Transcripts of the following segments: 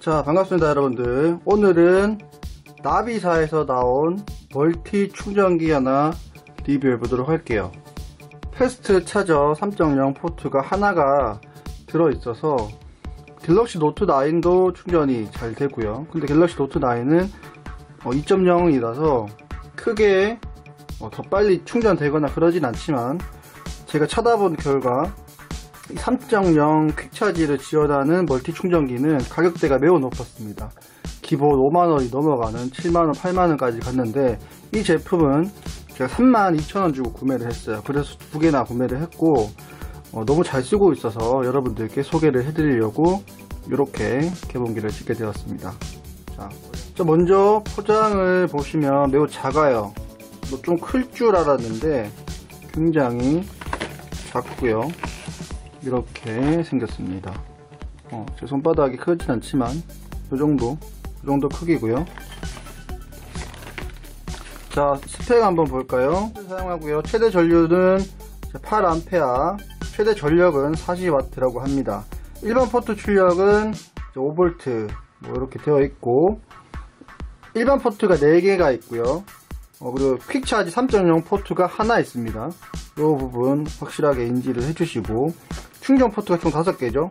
자 반갑습니다 여러분들. 오늘은 나비사에서 나온 멀티 충전기 하나 리뷰해 보도록 할게요. 패스트 차저 3.0 포트가 하나가 들어있어서 갤럭시 노트 9도 충전이 잘 되고요. 근데 갤럭시 노트 9은 2.0이라서 크게 어, 더 빨리 충전되거나 그러진 않지만 제가 찾아본 결과 3.0 퀵차지를 지원하는 멀티 충전기는 가격대가 매우 높았습니다. 기본 5만원이 넘어가는 7만원, 8만원까지 갔는데 이 제품은 제가 3만 2천원 주고 구매를 했어요. 그래서 두 개나 구매를 했고 어, 너무 잘 쓰고 있어서 여러분들께 소개를 해드리려고 이렇게 개봉기를 찍게 되었습니다. 자, 먼저 포장을 보시면 매우 작아요. 뭐 좀 클 줄 알았는데 굉장히 작고요. 이렇게 생겼습니다. 어, 제 손바닥이 크진 않지만 이 정도, 이 정도 크기고요. 자, 스펙 한번 볼까요? 사용하고요. 최대 전류는 8A, 최대 전력은 40W라고 합니다. 일반 포트 출력은 5V 뭐 이렇게 되어 있고 일반 포트가 4개가 있고요. 어, 그리고 퀵차지 3.0 포트가 하나 있습니다. 이 부분 확실하게 인지를 해주시고 충전 포트가 총 5개죠.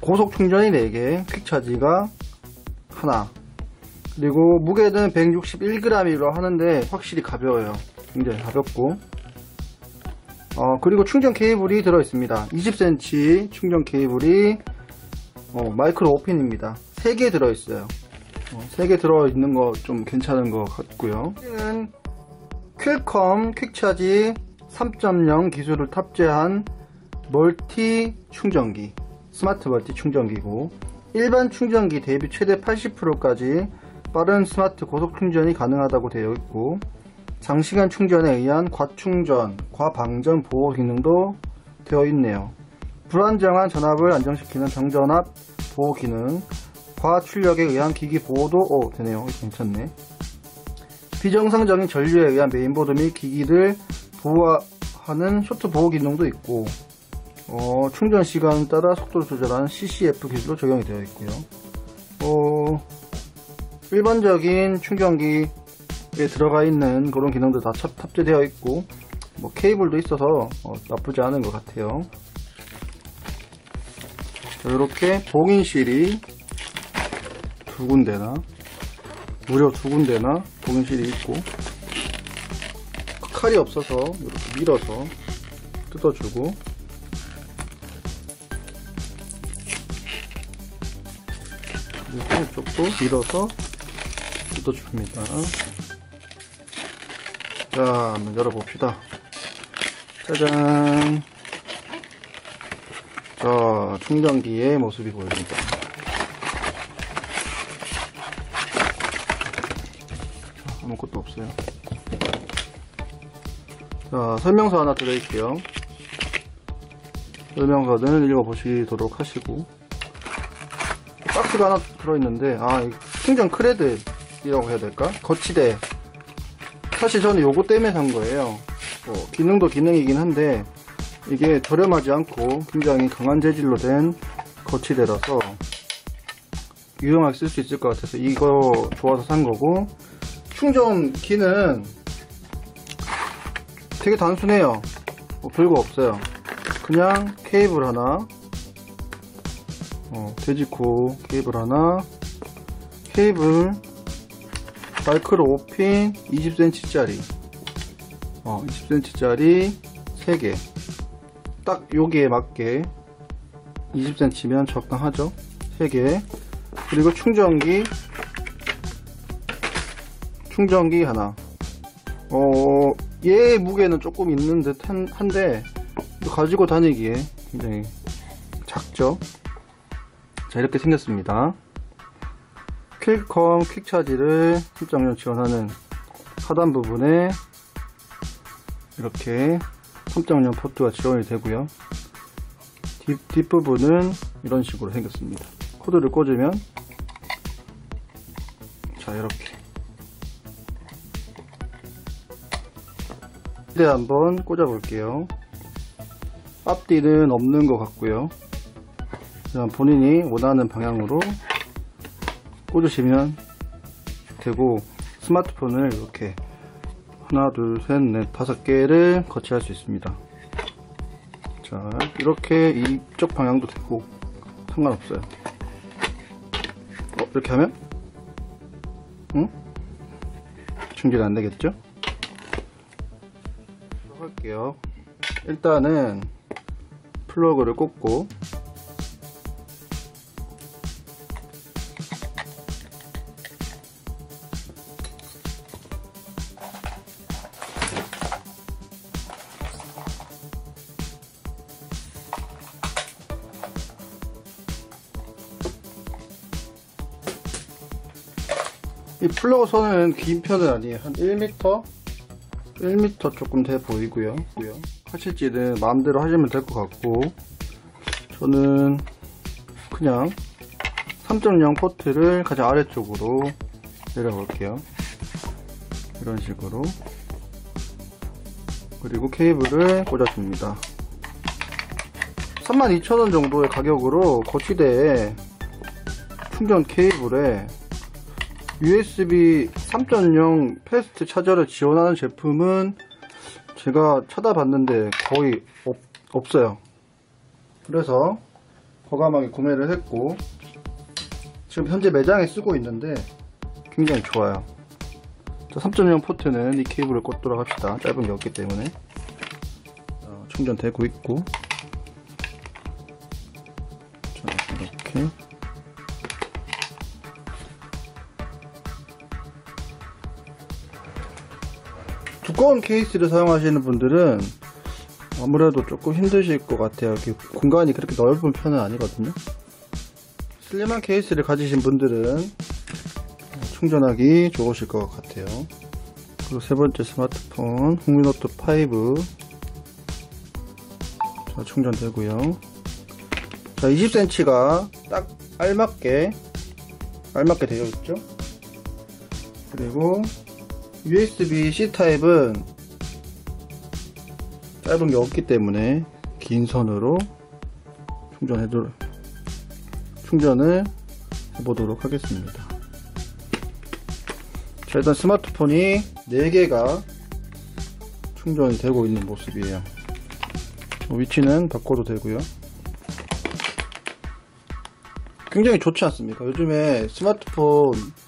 고속 충전이 4개, 퀵차지가 하나. 그리고 무게는 161g이라고 하는데 확실히 가벼워요. 굉장히 가볍고. 어, 그리고 충전 케이블이 들어 있습니다. 20cm 충전 케이블이 어, 마이크로 오핀입니다. 3개 들어 있어요. 어, 3개 들어 있는 거 좀 괜찮은 것 같고요. 는 퀄컴 퀵차지 3.0 기술을 탑재한 멀티 충전기 스마트 멀티 충전기고 일반 충전기 대비 최대 80%까지 빠른 스마트 고속 충전이 가능하다고 되어 있고 장시간 충전에 의한 과충전, 과방전 보호 기능도 되어 있네요. 불안정한 전압을 안정시키는 정전압 보호 기능, 과출력에 의한 기기 보호도 오, 되네요. 괜찮네. 비정상적인 전류에 의한 메인보드 및 기기를 보호하는 쇼트 보호 기능도 있고 어, 충전 시간 따라 속도를 조절하는 CCF 기술로 적용이 되어 있고요. 어, 일반적인 충전기에 들어가 있는 그런 기능도 다 탑재되어 있고 뭐 케이블도 있어서 어, 나쁘지 않은 것 같아요. 이렇게 봉인실이 두 군데나 무려 두 군데나 봉인실이 있고 칼이 없어서 이렇게 밀어서 뜯어주고 이쪽도 밀어서 뜯어줍니다. 자 한번 열어봅시다. 짜잔. 자 충전기의 모습이 보입니다. 아무것도 없어요. 자 설명서 하나 드릴게요. 설명서는 읽어보시도록 하시고 박스가 하나 들어있는데 아 충전 크레드이라고 해야 될까? 거치대. 사실 저는 요거 때문에 산 거예요. 뭐, 기능도 기능이긴 한데 이게 저렴하지 않고 굉장히 강한 재질로 된 거치대라서 유용하게 쓸 수 있을 것 같아서 이거 좋아서 산 거고 충전기는 되게 단순해요. 뭐 별거 없어요. 그냥 케이블 하나 어, 돼지코 케이블 하나 케이블 마이크로 5핀 20cm 짜리. 어, 20cm 짜리 3개. 딱 여기에 맞게 20cm면 적당하죠? 3개. 그리고 충전기 충전기 하나. 어, 얘 무게는 조금 있는 듯 한, 한데 가지고 다니기에 굉장히 작죠 자 이렇게 생겼습니다. 퀵컴 퀵차지를 3.0 지원하는 하단 부분에 이렇게 3.0 포트가 지원이 되고요. 뒷, 뒷부분은 이런 식으로 생겼습니다. 코드를 꽂으면 자 이렇게. 네 한번 꽂아 볼게요. 앞뒤는 없는 것 같고요 본인이 원하는 방향으로 꽂으시면 되고 스마트폰을 이렇게 하나 둘셋넷 다섯 개를 거치할 수 있습니다 자 이렇게 이쪽 방향도 되고 상관없어요 어, 이렇게 하면 응? 충전이 안 되겠죠? 할게요 일단은 플러그를 꽂고 이 플러그 선은 긴 편은 아니에요. 한 1m? 1m 조금 돼 보이고요. 하실지는 마음대로 하시면 될 것 같고 저는 그냥 3.0 포트를 가장 아래쪽으로 내려볼게요. 이런 식으로 그리고 케이블을 꽂아줍니다. 32,000원 정도의 가격으로 거치대에 충전 케이블에 USB 3.0 패스트 차저를 지원하는 제품은 제가 찾아봤는데 거의 없, 없어요. 그래서 과감하게 구매를 했고 지금 현재 매장에 쓰고 있는데 굉장히 좋아요. 3.0 포트는 이 케이블을 꽂도록 합시다. 짧은 게 없기 때문에 어, 충전되고 있고 두꺼운 케이스를 사용하시는 분들은 아무래도 조금 힘드실 것 같아요. 공간이 그렇게 넓은 편은 아니거든요. 슬림한 케이스를 가지신 분들은 충전하기 좋으실 것 같아요. 그리고 세 번째 스마트폰 홍미노트 5 자, 충전되고요. 자, 20cm가 딱 알맞게 알맞게 되어 있죠. 그리고 USB-C 타입은 짧은 게 없기 때문에 긴 선으로 충전해도 충전을 해보도록 하겠습니다. 자, 일단 스마트폰이 4개가 충전이 되고 있는 모습이에요. 위치는 바꿔도 되고요. 굉장히 좋지 않습니까? 요즘에 스마트폰 두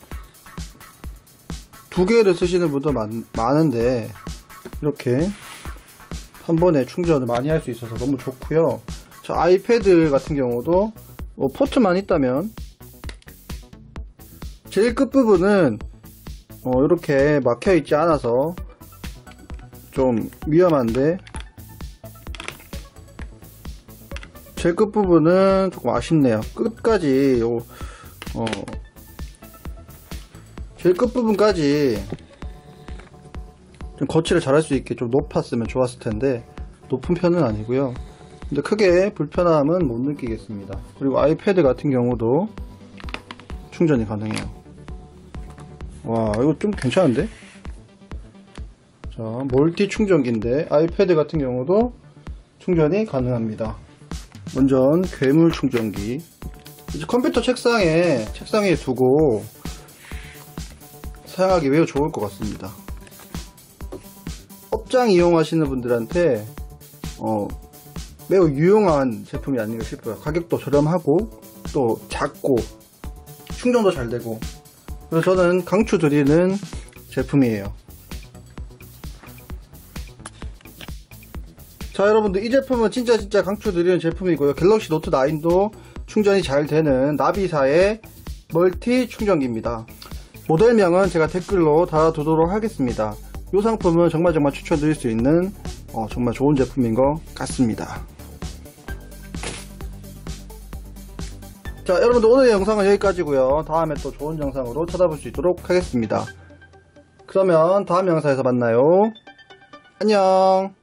개를 쓰시는 분도 많, 많은데 이렇게 한 번에 충전을 많이 할 수 있어서 너무 좋고요. 저 아이패드 같은 경우도 뭐 포트만 있다면 제일 끝부분은 어, 이렇게 막혀 있지 않아서 좀 위험한데 제일 끝부분은 조금 아쉽네요. 끝까지 요, 어, 제일 끝부분까지 좀 거치를 잘할 수 있게 좀 높았으면 좋았을 텐데 높은 편은 아니고요. 근데 크게 불편함은 못 느끼겠습니다. 그리고 아이패드 같은 경우도 충전이 가능해요. 와 이거 좀 괜찮은데? 자 멀티 충전기인데 아이패드 같은 경우도 충전이 가능합니다. 먼저 괴물 충전기. 이제 컴퓨터 책상에 책상에 두고 사용하기 매우 좋을 것 같습니다. 업장 이용하시는 분들한테 어, 매우 유용한 제품이 아닌가 싶어요. 가격도 저렴하고 또 작고 충전도 잘 되고 그래서 저는 강추 드리는 제품이에요. 자 여러분들 이 제품은 진짜 진짜 강추 드리는 제품이고요. 갤럭시 노트 9도 충전이 잘 되는 나비사의 멀티 충전기입니다. 모델명은 제가 댓글로 달아두도록 하겠습니다. 이 상품은 정말 정말 추천드릴 수 있는 어, 정말 좋은 제품인 것 같습니다. 자 여러분들 오늘 영상은 여기까지고요. 다음에 또 좋은 영상으로 찾아볼 수 있도록 하겠습니다. 그러면 다음 영상에서 만나요. 안녕